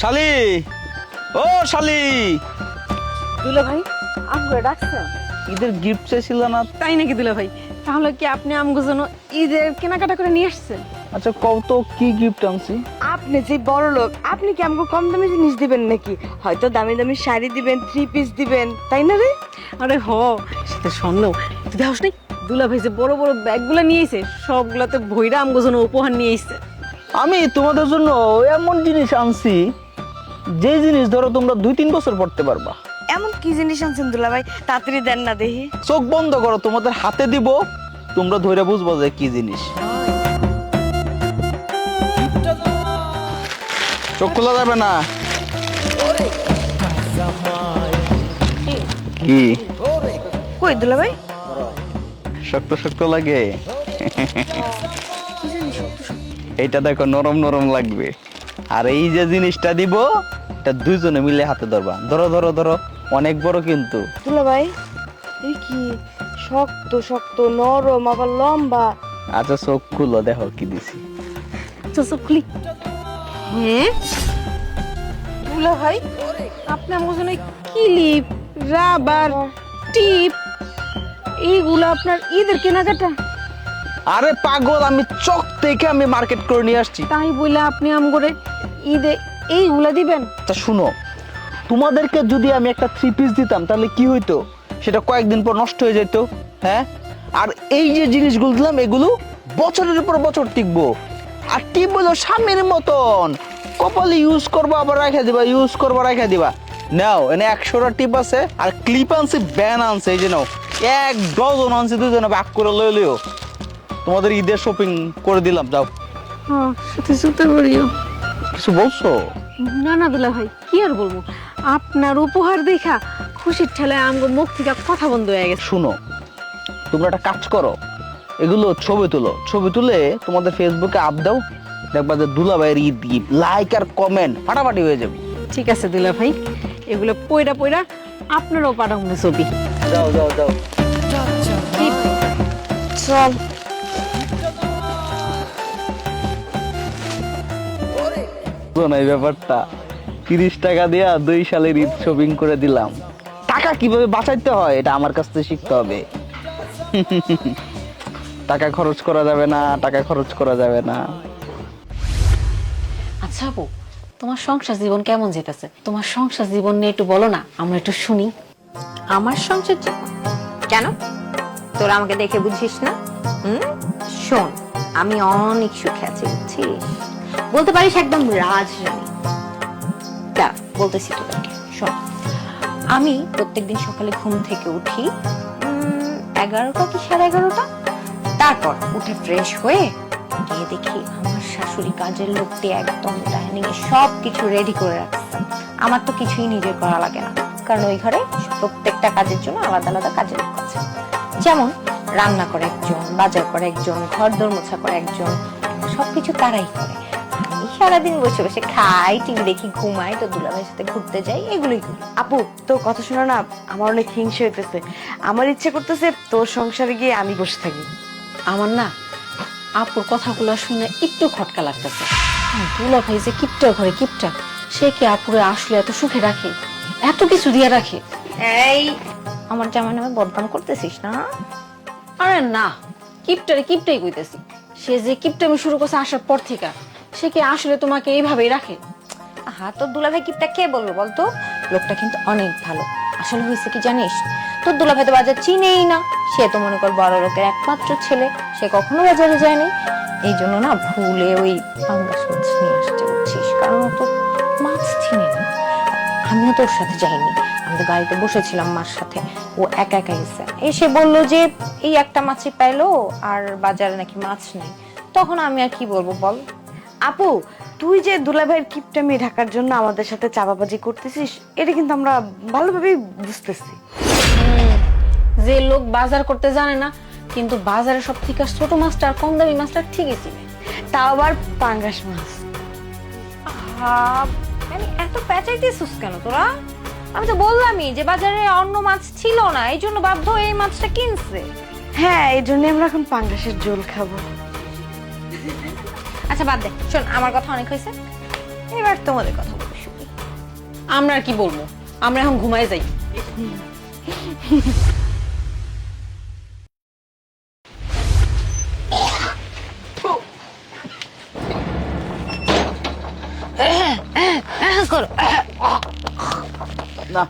শালি! ও শালি! দুলা ভাই আমগুলো ডাকছেন ঈদের গিফট চাইছিল না? তাই নাকি দুলা ভাই? তাহলে কি আপনি আমগো জন্য ঈদের কেনাকাটা করে নিয়ে আসছেন আচ্ছা কত কি গিফট আনছি? আপনি যে বড় লোক আপনি কি আমাকে কম দামি জিনিস দিবেন নাকি? হয়তো দামি দামি শাড়ি দিবেন থ্রি পিস দিবেন তাই না রে? আরে হ সেটা শুনলো তুই দেখ নাই দুলা ভাই যে বড় বড় ব্যাগগুলো নিয়ে এসে সবগুলোতে ভৈরা আমগো জন্য উপহার নিয়ে এসছে আমি তোমাদের জন্য এমন জিনিস আনছি যে জিনিস ধরো তোমরা দুই তিন বছর পড়তে পারবা। এমন কি জিনিস আনছেন দুলা ভাই? তাড়াতাড়ি দেন না দেখি। চোখ বন্ধ করো তোমাদের হাতে দিব তোমরা ধরে বুঝব যে কি জিনিস। চোখ খোলা যাবে না? কি? কই দুলা ভাই? শক্ত শক্ত লাগে। এইটা দেখো নরম নরম লাগবে। আর এই যে জিনিসটা দিব এটা দুইজনে মিলে হাতে ধরবা। ধরো ধরো ধরো অনেক বড় কিন্তু। দুলা ভাই এই কি শক্ত শক্ত নরম আবার লম্বা? আচ্ছা চোখ খুলো দেখো কি দিছি। তো সব খুলি। হ্যাঁ দুলা ভাই আপনি আমগো জন্য ক্লিপ রাবার টিপ এইগুলো আপনার ঈদের কেনাকাটা? আরে পাগল আমি চোখ থেকে আমি মার্কেট করে নিয়ে আসছি। তাই বলে আপনি আমগরে ঈদে এইগুলা দিবেন? তা শুনো তোমাদেরকে যদি আমি একটা থ্রি পিস দিতাম তাহলে কি হইতো? সেটা কয়েকদিন পর নষ্ট হয়ে যেত হ্যাঁ? আর এই যে জিনিসগুলো দিলাম এগুলো বছরের পর বছর টিকবো। আর টিপ হলো স্বামীর মতন। কপালে ইউজ করব আবার রেখে দিবা ইউজ করব রেখে দিবা। নাও এনে একশোটা টিপ আছে আর ক্লিপ আনছি ব্যান আনছে এই যে নাও। এক ডজন আনছি দুজনে ভাগ করে লই লিও তোমাদের ঈদের শপিং করে দিলাম যাও। হ্যাঁ সাথে সাথে করিও কিছু বলছো? না না দুলা ভাই কি আর বলব? আপনার উপহার দেখা খুশির ঠেলায় আমগো মুখ থেকে কথা বন্ধ হয়ে গেছে। শুনো তোমরা একটা কাজ করো এগুলো ছবি তুলো। ছবি তুলে তোমাদের ফেসবুকে আপ দাও দেখবা যে দুলাভাইয়ের ঈদ ঈদ লাইক আর কমেন্ট ফাটাফাটি হয়ে যাবে। ঠিক আছে দুলা ভাই এগুলো পয়রা পয়রা আপনারও পাঠাবো ছবি যাও যাও যাও। চল। শোনো এই ব্যাপারটা। তিরিশ টাকা দিয়া দুই সালের ঈদ শপিং করে দিলাম। টাকা কীভাবে বাঁচাইতে হয় এটা আমার কাছ থেকে শিখতে হবে। টাকা খরচ করা যাবে না টাকা খরচ করা যাবে না। আচ্ছা আপু তোমার সংসার জীবন কেমন যেতেছে? তোমার সংসার জীবন নিয়ে একটু বলো না আমরা একটু শুনি। আমার সংসার জীবন? কেন? তোরা আমাকে দেখে বুঝিস না? হুম? শোন আমি অনেক সুখে আছি বুঝছিস? বলতে পারিস একদম রাজরানী তা বলতেছি তোদেরকে, শোন। আমি প্রত্যেকদিন সকালে ঘুম থেকে উঠি এগারোটা কি সাড়ে এগারোটা? তারপর উঠে ফ্রেশ হয়ে গিয়ে দেখি আমার শাশুড়ি কাজের লোকটি একদম ডাইনিং এ সব কিছু রেডি করে রাখছে। আমার তো কিছুই নিজে করা লাগে না, কারণ ওই ঘরে প্রত্যেকটা কাজের জন্য আলাদা আলাদা কাজের লোক আছে। যেমন রান্না করে একজন, বাজার করে একজন ঘর দোর মোছা করে একজন, সবকিছু তারাই করে। আমি সারাদিন বসে বসে খাই টিভি দেখি ঘুমাই তো দুলাভাইয়ের সাথে ঘুরতে যাই এগুলোই করি। আপু তোর কথা শোনা না আমার অনেক হিংসে হইতেছে। আমার ইচ্ছে করতেছে তোর সংসারে গিয়ে আমি বসে থাকি। আমার না আপুর কথাগুলো শুনে একটু খটকা লাগতেছে। দুলা ভাই যে কিপটা ঘরে কিপটা সে কি আপুরে আসলে এত সুখে রাখে? এত কিছু দিয়ে রাখে? এই আমার জামা নামে বদনাম করতেছিস না? আরে না কিপটারে কিপটাই কইতেছি। সে যে কিপটা আমি শুরু করছে আসার পর থেকে সে কি আসলে তোমাকে এইভাবেই রাখে? আহা, তোর দুলাভাই কিপটা কে বলব বলতো? লোকটা কিন্তু অনেক ভালো। আসলে হয়েছে কি জানিস? তোর দুলাভাই তো বাজার চিনেই না। সে তো মনে কর বড় লোকের একমাত্র ছেলে। সে কখনো বাজারে যায়নি। এই জন্য না ভুলে ওই পাঙ্গাস মাছ নিয়ে আসতে বুঝছিস কারণ তো মাছ চিনে না। আমিও তোর সাথে যাইনি। আমি তো গাড়িতে বসেছিলাম মার সাথে। ও একা একা এসে এসে বলল যে এই একটা মাছই পাইলো, আর বাজারে নাকি মাছ নেই। তখন আমি আর কি বলব বল? আপু তুই যে দুলাভাইয়ের কিপটামি ঢাকার জন্য আমাদের সাথে চাপাবাজি করতেছিস এটা কিন্তু আমরা ভালোভাবেই বুঝতেছি। যে লোক বাজার করতে জানে না কিন্তু বাজারে সব থেকে ছোট মাছটা আর কম দামি মাছটা ঠিকই চিনে। তাও আবার পাঙ্গাস মাছ। মানে এত পেঁচাইতেছিস কেন তোরা? আমি তো বললামই যে বাজারে অন্য মাছ ছিল না এই জন্য বাধ্য এই মাছটা কিনছে। হ্যাঁ এই জন্য আমরা এখন পাঙ্গাসের ঝোল খাব। আচ্ছা বাদ দে। শোন আমার কথা অনেক হয়েছে। এবার তোমাদের কথা বলি। আমরা আর কি বলব? আমরা এখন ঘুমায় যাই। না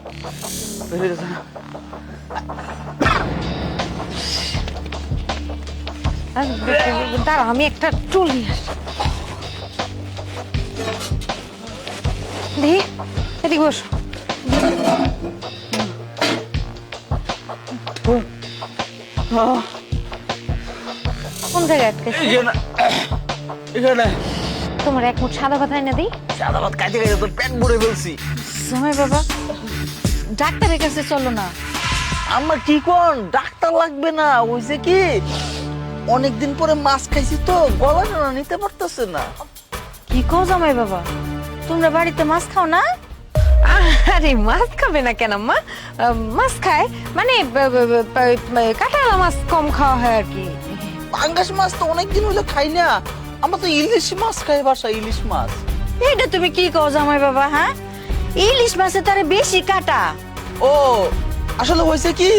দাঁড়া আমি একটা চুল নিয়ে আসি দেখি এদিকে বসো। কোন জায়গায় আটকেছে এখানে এখানে। তোমার এক মুঠ সাদা ভাত এনে দিই। সাদা ভাত খাইতে খাইতে তোর পেট ভরে ফেলছি। জামাই বাবা ডাক্তারের কাছে চলো না। আমার কি কোন? ডাক্তার লাগবে না হইছে কি? অনেকদিন পরে মাছ খাইছি তো গলা নিতে পারতেছে না। কি কও জামাই বাবা? তোমরা বাড়িতে মাছ খাও না? আরে মাছ খাবে না কেন মা? মাছ খায়। মানে কাঁটালা মাছ কম খাওয়া হয় আর কি। পাঙ্গাস মাছ তো অনেকদিন হলো খাই না। আমরা তো ইলিশ মাছ খাই বাসা ইলিশ মাছ। এটা তুমি কি কও জামাই বাবা হ্যাঁ ইলিশ মাছে তারে বেশি কাটা। ও আসলে হয়েছে কি?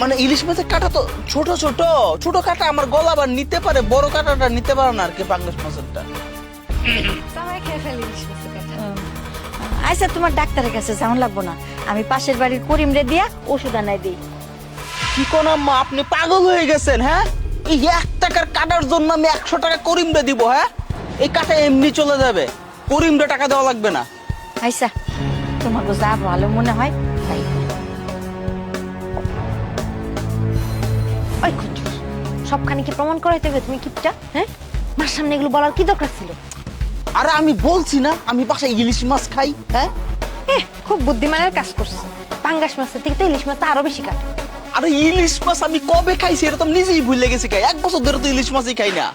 মানে ইলিশ মাছের কাটা তো ছোট ছোট। ছোট কাটা আমার গলা আবার নিতে পারে বড় কাটাটা নিতে পারে না আর কি পাঙ্গাস মাছেরটা। আচ্ছা তোমার ডাক্তারের কাছে যাওয়ান লাগবো না। আমি পাশের বাড়ির করিম রে দিয়া ওষুধ আনাই দিই। কি কোন আম্মা আপনি পাগল হয়ে গেছেন হ্যাঁ? এই এক টাকার কাটার জন্য আমি একশো টাকা করিমটা দিব হ্যাঁ? এই কাটা এমনি চলে যাবে করিমটা টাকা দেওয়া লাগবে না। আচ্ছা তোমাকে যা ভালো মনে হয় তাই। ওই সবখানে কি প্রমাণ করাইতে হবে তুমি কিপটা হ্যাঁ? মার সামনে এগুলো বলার কি দরকার ছিল? আরে আমি বলছি না আমি বাসায় ইলিশ মাছ খাই হ্যাঁ? এহ, খুব বুদ্ধিমানের কাজ করছে পাঙ্গাস মাছের থেকে তো ইলিশ মাছ আরও বেশি কাটে। আরে ইলিশ মাছ আমি কবে খাইছি এটা তো আমি নিজেই ভুলে গেছি খাই এক বছর ধরে তো ইলিশ মাছই খাই না।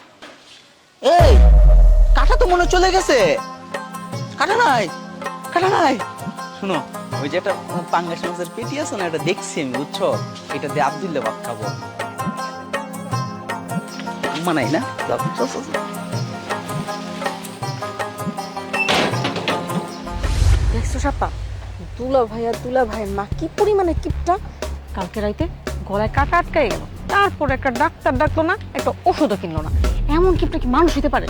এই কাটা তো মনে হয় চলে গেছে। কাটা নাই কাটা নাই। শুনো ওই যে একটা পাঙ্গাস মাছের পেটি আছে না এটা দেখছি আমি বুঝছ? এটা দিয়ে আব্দুল্লাহ ভাত খাব। আম্মা নাই না। সাপা। দুলা ভাই আর দুলা ভাইয়ের মা কি পরিমাণে কিপটা? কালকে রাইতে গলায় কাটা আটকাই গেল। তারপর একটা ডাক্তার ডাকলো না একটা ওষুধও কিনলো না। এমন কিপটা কি মানুষ হতে পারে?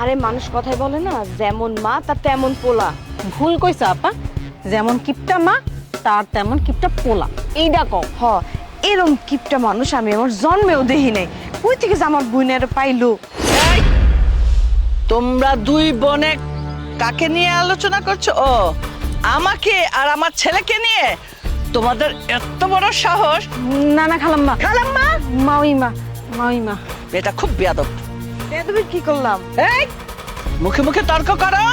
আরে মানুষ কথাই বলে না যেমন মা তার তেমন পোলা। ভুল কইছে আপা। যেমন কিপটা মা তার তেমন কিপটা পোলা। এইটা কও। হ এরম কিপটা মানুষ আমি আমার জন্মেও দেখি নাই। কই থেকে যে আমার বোনের পাইলো? তোমরা দুই বোনে কাকে নিয়ে আলোচনা করছ? ও আমাকে আর আমার ছেলেকে নিয়ে? তোমাদের এত বড় সাহস? না না খালাম্মা। খালাম্মা? মাউইমা মাউইমা এটা খুব বেয়াদব। তুমি কি করলাম? এই মুখে মুখে তর্ক করো।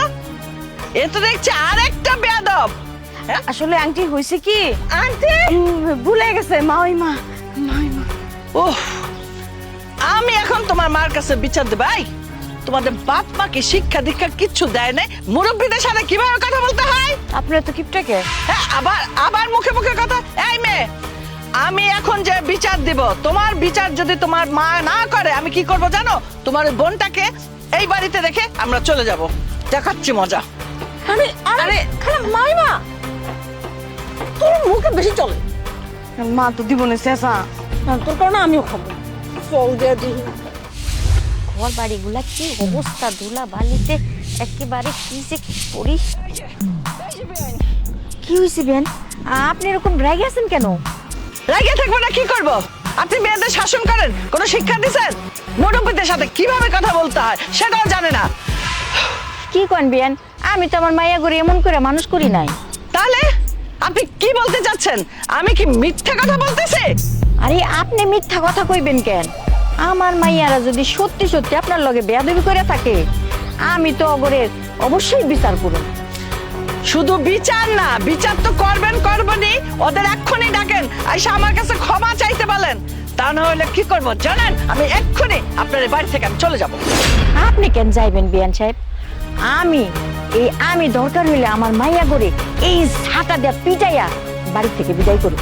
এ তো দেখছি আরেকটা বেয়াদব। আসলে আন্টি হয়েছে কি? আন্টি? ভুলে গেছে মা ওই মা মা ওই মা ওহ আমি এখন তোমার মার কাছে বিচার দেবো এই। তোমাদের বাপ মাকে শিক্ষা দীক্ষা কিচ্ছু দেয় নাই। মুরব্বীদের সাথে কীভাবে কথা বলতে হয়? আপনার তো কিপটাকে। হ্যাঁ, আবার আবার মুখে মুখে কথা এই মেয়ে আমি এখন যে বিচার দিব তোমার বিচার যদি তোমার মা না করে আমি কি করব জানো? তোমার ওই বোনটাকে এই বাড়িতে রেখে আমরা চলে যাব। দেখাচ্ছি মজা। আরে আরে খালা মাইমা তোর মুখে বেশি চলে। মা তো দিব না শেষা আর তোর কারণে আমিও খাব। দিয়ে দিই ঘর বাড়িগুলা কি অবস্থা ধুলা বালিতে? একেবারে কি যে করিস কি হয়েছে বেন? আপনি এরকম রেগে আছেন কেন? রেগে থাকব না কি করব? আপনি মেয়েদের শাসন করেন কোনো শিক্ষা দিছেন? মুরব্বীদের সাথে কীভাবে কথা বলতে হয় সেটাও জানে না। কি কন বিয়ান আমি তো আমার মাইয়া করে এমন করে মানুষ করি নাই। তাহলে আপনি কি বলতে চাচ্ছেন? আমি কি মিথ্যা কথা বলতেছি? আরে আপনি মিথ্যা কথা কইবেন কেন? আমার মাইয়ারা যদি সত্যি সত্যি আপনার লগে বেয়াদবি করে থাকে আমি তো অগরের অবশ্যই বিচার করব। শুধু বিচার না বিচার তো করবেন করবেনই ওদের এক্ষুনি ডাকেন আইসা আমার কাছে ক্ষমা চাইতে বলেন। তা না হলে কি করব? জানেন আমি এক্ষুনি আপনার বাড়ি থেকে আমি চলে যাব। আপনি কেন যাইবেন বিয়ান সাহেব? আমি এই আমি দরকার হইলে আমার মাইয়া করে এই ছাতা দেয়া পিটাইয়া বাড়ি থেকে বিদায় করব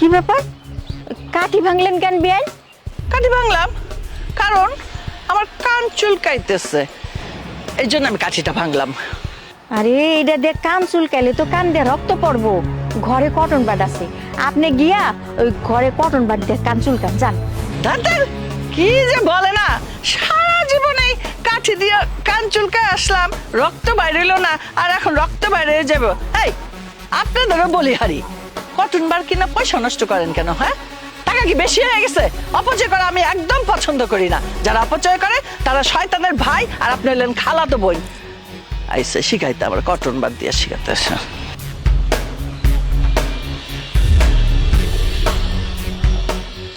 কি ব্যাপার? কাঠি ভাঙলেন কেন বিয়ান কাঠি ভাঙলাম কারণ আমার কান চুলকাইতেছে। এই জন্য আমি কাঠিটা ভাঙলাম। আরে এটা দেখ কান চুলকাইলে তো কান দিয়ে রক্ত পড়ব। ঘরে কটন বাট আছে। আপনি গিয়া ওই ঘরে কটন বাট দিয়ে কান চুলকান যান। দাদার কি যে বলে না? সারা জীবনে কাঠি দিয়ে কান চুলকায় আসলাম রক্ত বাইরেলো না আর এখন রক্ত বাইরে যাব। এই আপনাদেরও বলি হারি। কটন বার কিনা পয়সা নষ্ট করেন কেন হ্যাঁ? টাকা কি বেশি হয়ে গেছে? অপচয় করা আমি একদম পছন্দ করি না। যারা অপচয় করে, তারা শয়তানের ভাই আর আপনি হলেন খালাতো বোন। আইসে শিখাইতে আবার কটন বাদ দিয়ে শিখাতে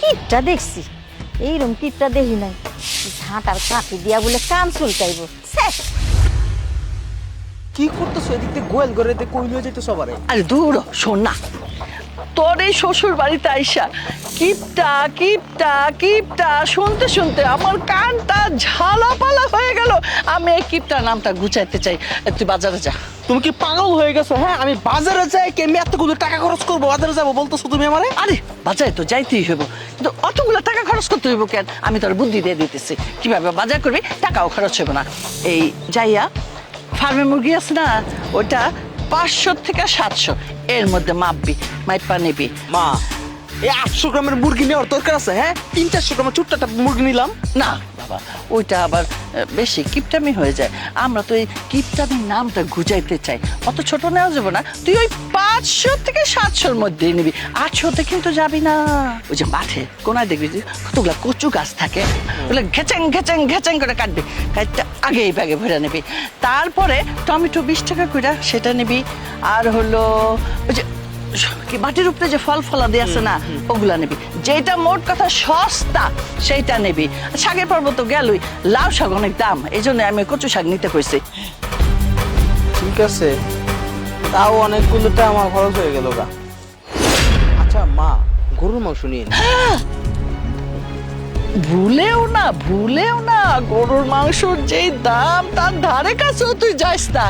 কিপটা দেখছি। এইরকম কিটটা দেখি নাই। ঝাঁটার কাঠি দিয়া বলে কান চুলকাইব। শেষ কি করতেছো এদিক? দিয়ে গোয়াল ঘরে কইল যেতে সবারে আরে দূর শোন না। তোর এই শ্বশুর বাড়িতে আইসা কিপটা কিপটা কিপটা শুনতে শুনতে আমার কানটা ঝালাপালা হয়ে গেল। আমি এই কিপটার নামটা গুছাইতে চাই। তুই বাজারে যা। তুমি কি পাগল হয়ে গেছো হ্যাঁ? আমি বাজারে যাই কেমনি এতগুলো টাকা খরচ করব? বাজারে যাব বলতেছো তুমি আমারে? আরে বাজারে তো যাইতেই হইব। কিন্তু অতগুলো টাকা খরচ করতে হইব কেন? আমি তোর বুদ্ধি দিয়ে দিতেছি। কীভাবে বাজার করবি? টাকাও খরচ হইব না। এই যাইয়া ফার্মে মুরগি আছে না ওটা পাঁচশো থেকে সাতশো। এর মধ্যে মাপবি মাইপা নিবি। মা এই আটশো গ্রামের মুরগি নেওয়ার দরকার আছে হ্যাঁ? তিন চারশো গ্রামের ছোট্ট একটা মুরগি নিলাম। না, বাবা, ওইটা আবার বেশি কিপটামি হয়ে যায়। আমরা তো এই কিপটামির নামটা গুজাইতে চাই। অত ছোট নেওয়া যাবে না। তুই ওই পাঁচশো থেকে সাতশোর মধ্যেই নিবি। আটশোতে কিন্তু যাবি না। ওই যে মাঠে, কোনায় দেখবি কতগুলা কচু গাছ থাকে। ওগুলো ঘেচেং ঘেচেং ঘেচেং করে কাটবি। কাটতে আগে এই ব্যাগে ভরে নিবি। তারপরে টমেটো বিশ টাকা করে সেটা নিবি। আর হলো ওই যে কি মাটির উপরে যে ফল ফলা দিয়ে আছে না ওগুলা নিবি। যেটা মোট কথা সস্তা সেইটা নিবি। শাকের পর্ব তো গেলই। লাউ শাক অনেক দাম এই জন্য আমি কচু শাক নিতে কইছি। ঠিক আছে। তাও অনেকগুলোটা আমার খরচ হয়ে গেল গা। আচ্ছা মা গরুর মাংস নিয়ে নি। ভুলেও না ভুলেও না গরুর মাংসর যেই দাম তার ধারে কাছেও তুই যাস না।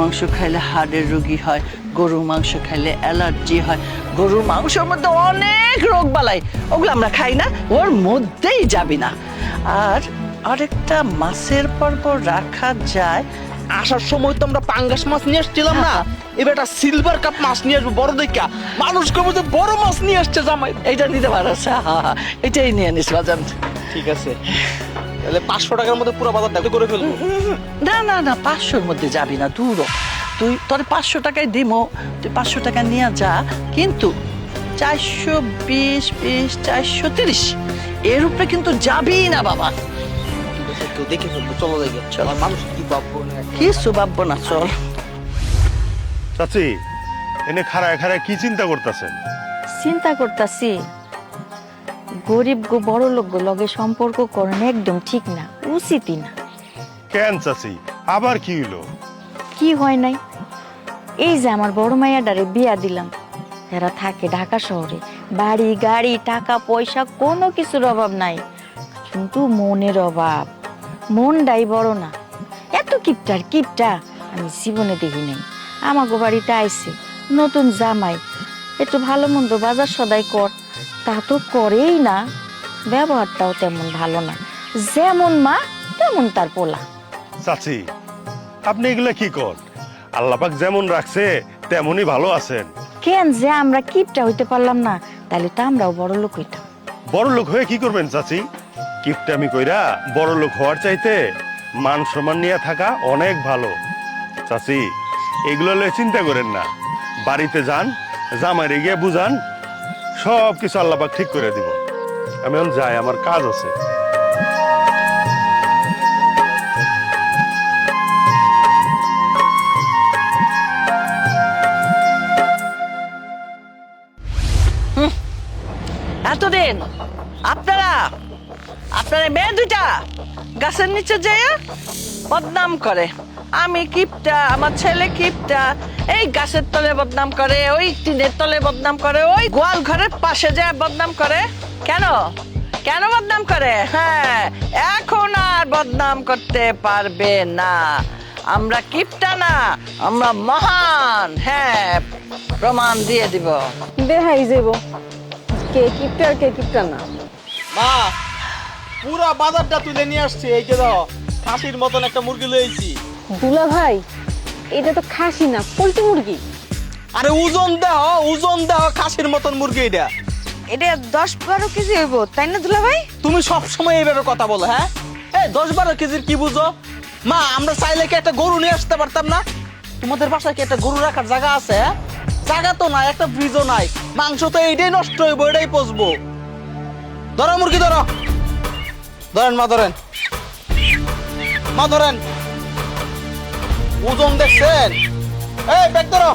মাংস খাইলে হাড়ের রোগী হয় গরুর মাংস খাইলে অ্যালার্জি হয়। গরুর মাংসের মধ্যে অনেক রোগ বালাই ওগুলো আমরা খাই না ওর মধ্যেই যাবি না। আর আরেকটা মাছের পর্ব রাখা যায়। আসার সময় তো আমরা পাঙ্গাস মাছ নিয়ে আসছিলাম না? এবার একটা সিলভার কাপ মাছ নিয়ে আসব বড় দেখা। মানুষ কবে যে বড় মাছ নিয়ে আসছে জামাই। এইটা নিতে পারছ এটাই নিয়ে নিস বাজান। ঠিক আছে। তাহলে পাঁচশো টাকার মধ্যে পুরো বাজার দেখতে করে ফেলব। না না না পাঁচশোর মধ্যে যাবি না দূর তুই তোর পাঁচশো টাকায় দিমো তুই পাঁচশো টাকা নিয়ে যা কিন্তু চারশো বিশ বিশ চারশো তিরিশ এর উপরে কিন্তু যাবি না বাবা। দেখে ফেলব চলো দেখে। চলো। মানুষ কি ভাববো না কিছু ভাববো না চল। চাচি এনে খাড়ায় খাড়ায় কি চিন্তা করতেছেন? চিন্তা করতাছি গরিব গো বড় লোক গো লগে সম্পর্ক করেন একদম ঠিক না উচিতই না। কেন চাচি? আবার কি হইল? কি হয় নাই? এই যে আমার বড় মাইয়াডারে বিয়া দিলাম এরা থাকে ঢাকা শহরে বাড়ি গাড়ি টাকা পয়সা কোনো কিছুর অভাব নাই। কিন্তু মনের অভাব মনটাই বড় না। এত কিপটার কিপটা আমি জীবনে দেখি নাই। আমাগো বাড়িতে আইছে নতুন জামাই একটু ভালো মন্দ বাজার সদাই কর। তা তো করেই না। ব্যবহারটাও তেমন ভালো না। যেমন মা তেমন তার পোলা। চাচি আপনি এগুলা কি কর? আল্লাপাক যেমন রাখছে তেমনই ভালো আছেন। কেন যে আমরা কিপটা হইতে পারলাম না তাহলে তো আমরাও বড় লোক হইতাম। বড় লোক হয়ে কি করবেন চাচি? কিপটামি কইরা বড় লোক হওয়ার চাইতে মান সম্মান নিয়ে থাকা অনেক ভালো। চাচি এগুলো চিন্তা করেন না। বাড়িতে যান জামাইরে গিয়ে বুঝান সব কিছু আল্লাপাক ঠিক করে দিব। আমি এখন যাই, আমার কাজ আছে। এতদিন, আপনারা আপনারা মেয়ে দুইটা গাছের নিচে যেয়ে বদনাম করে। আমি কিপটা আমার ছেলে কিপটা। এই গাছের তলে বদনাম করে ওই টিনের তলে বদনাম করে ওই গোয়াল ঘরের পাশে যে বদনাম করে। কেন? কেন বদনাম করে? হ্যাঁ এখন আর বদনাম করতে পারবে না। আমরা কিপটা না আমরা মহান। হ্যাঁ প্রমাণ দিয়ে দিব। বেহাই যাইব কে কিপটা আর কে কিপটা না? মা পুরা বাজারটা তুলে নিয়ে আসছি এই যে দাও খাসির মতন একটা মুরগি লয়েছি দুলা ভাই এটা তো খাসি না পোলট্রি মুরগি। আরে ওজন দাও ওজন দাও খাসির মতন মুরগি এটা। এটা দশ বারো কেজি হইব তাই না দুলা ভাই? তুমি সব সময় এইভাবে কথা বলো হ্যাঁ? এই দশ বারো কেজির কি বুঝো? মা আমরা চাইলে কি একটা গরু নিয়ে আসতে পারতাম না? তোমাদের বাসায় কি একটা গরু রাখার জায়গা আছে হ্যাঁ? জায়গা তো নাই একটা ফ্রিজও নাই। মাংস তো এইটাই নষ্ট হইব এটাই পচবো। ধরো মুরগি ধরো। ধরেন মা ধরেন। মা ধরেন। ওজন দেখছেন? এই ব্যাগ ধরো।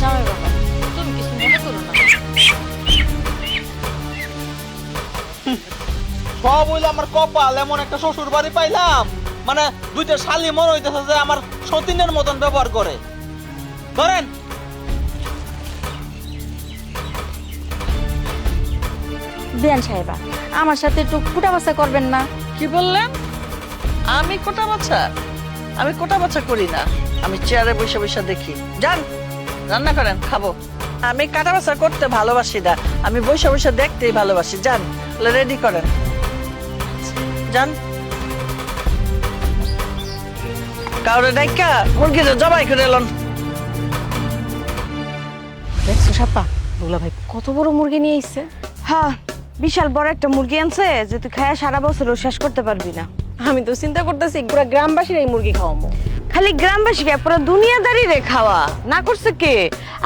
জামাই বাবা তুমি কিছু মনে করো না। সব হইলে আমার কপাল এমন একটা শ্বশুর বাড়ি পাইলাম। মানে দুইটা শালি মনে হইতেছে যে আমার সতীনের মতন ব্যবহার করে। ধরেন। বিয়ান সাহেবা আমার সাথে একটু ফুটা বাসা করবেন না। কি বললেন? আমি কোটা বাচ্চা আমি কোটা বাচ্চা করি না। আমি চেয়ারে বসে বসে দেখি। যান রান্না করেন খাব। আমি কাটা বাছা করতে ভালোবাসি না। আমি বসে বসে দেখতেই ভালোবাসি। যান রেডি করেন। যান। কাউরে ডাইকা মুরগিটা জবাই করে এলন দেখছ সাপা দুলা ভাই কত বড় মুরগি নিয়ে এসছে হ্যাঁ বিশাল বড় একটা মুরগি আনছে যে তুই খায়া সারা বছরও শেষ করতে পারবি না। আমি তো চিন্তা করতেছি পুরো গ্রামবাসীর এই মুরগি খাওয়াবো। খালি গ্রামবাসীকে পুরো দুনিয়াদারি রে খাওয়া, না করছে কে?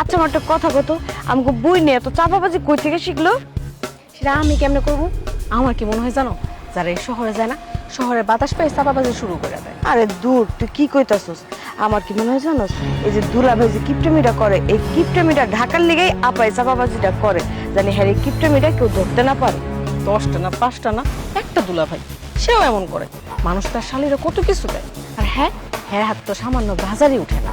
আচ্ছা আমার একটা কথা কত আমাকে বই নিয়ে এত চাপাবাজি কই থেকে শিখলো? সেটা আমি কেমনে করব? আমার কি মনে হয় জানো? যারা এই শহরে যায় না, শহরে বাতাস পেয়ে চাপাবাজি শুরু করে দেয়। আরে দূর, তুই কি কইতাছস? আমার কি মনে হয় জানোস এই যে দুলা ভাই যে কিপটামিটা করে, এই কিপটামিটা ঢাকার লেগেই আপাই চাপাবাজিটা করে, জানি হ্যাঁ এই কিপটামিটা কেউ ধরতে না পারে। দশটা না, পাঁচটা না, একটা দুলা ভাই সেও এমন করে। মানুষ তার শালিরা কত কিছু দেয়। আর হ্যাঁ হ্যাঁ হাত তো সামান্য বাজারই উঠে না।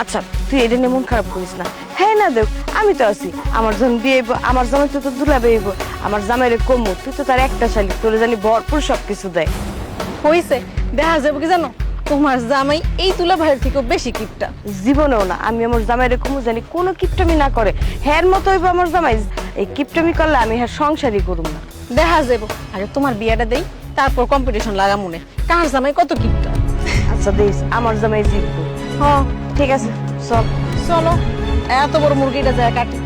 আচ্ছা তুই এটা নিয়ে মন খারাপ করিস না। হ্যাঁ না দেখ আমি তো আছি। আমার বিয়ে হইবো, আমার জামাই তো দুলা বেইব। আমার জামাইরে কমু তুই তো তার একটা শালি তোর জানি ভরপুর সব কিছু দেয়। হয়েছে দেখা যাবে কি জানো? তোমার জামাই এই তুলা ভাইয়ের থেকেও বেশি কিপটা। জীবনেও না আমি আমার জামাইরে কমু জানি কোনো কিপটামি না করে। হ্যার মতো হইবো আমার জামাই এই কিপটামি করলে আমি হ্যাঁ সংসারই করুম না। দেখা যাব। আরে তোমার বিয়েটা দেই তারপর কম্পিটিশন লাগা মনে কার জামাই কত কিপটা আচ্ছা দিস আমার জামাই জিতবো। হ্যাঁ ঠিক আছে চল। চলো। এত বড় মুরগিটা যায় কাটি।